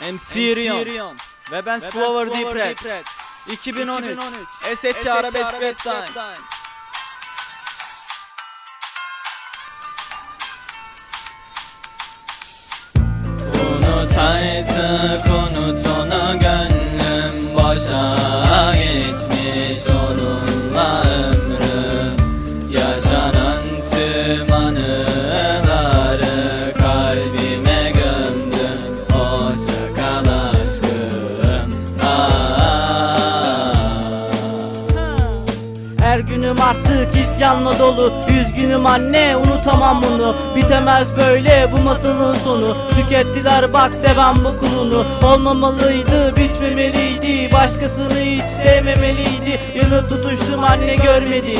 MC Rion. Ve ben Slower Deep Red. 2013 SH Arabesk Rap Time. Artık Her günüm artık isyanla dolu. Üzgünüm anne unutamam bunu. Bitemez böyle bu masalın sonu. Tükettiler bak seven bu kulunu. Olmamalıydı bitmemeliydi Başkasını hiç sevmemeliydi. Yanıp tutuştum anne görmedi.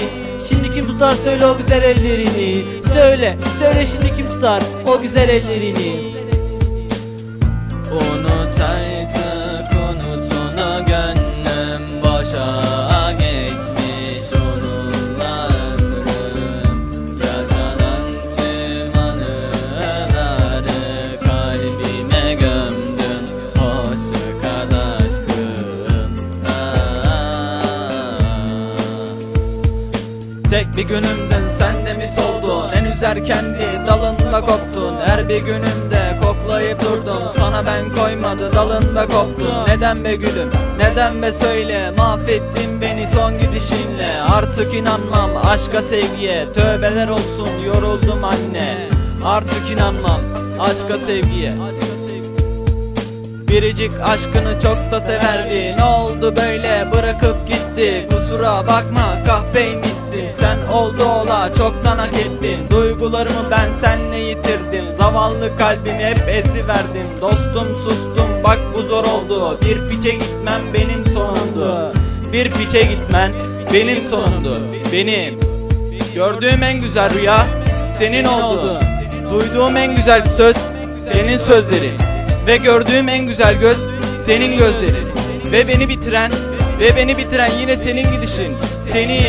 Şimdi kim tutar söyle o güzel ellerini. Söyle söyle şimdi kim tutar o güzel ellerini? Unut Tek bir günümdün sen de mi soldun En üzer kendi dalında koptun. Her bir günümde koklayıp durdum Sana ben koymadı dalında koptun. Neden be gülüm? Neden be söyle? Mahvettin beni son gidişinle. Artık inanmam aşka sevgiye. Tövbeler olsun yoruldum anne. Artık inanmam aşka sevgiye. Biricik aşkını çok da severdi. Ne oldu böyle? Bırakıp gitti. Kusura bakma kahpeymişsin Sen oldu ola çoktan hak ettin Duygularımı ben senle yitirdim Zavallı kalbimi hep eziverdim Dostum sustum bak bu zor oldu Bir piçe gitmem benim sonumdu Bir piçe gitmen benim sonumdu Benim Gördüğüm en güzel rüya senin oldu. Duyduğum en güzel söz senin sözlerin. Ve gördüğüm en güzel göz senin gözlerin. Ve beni bitiren ve beni bitiren yine senin gidişin. Seni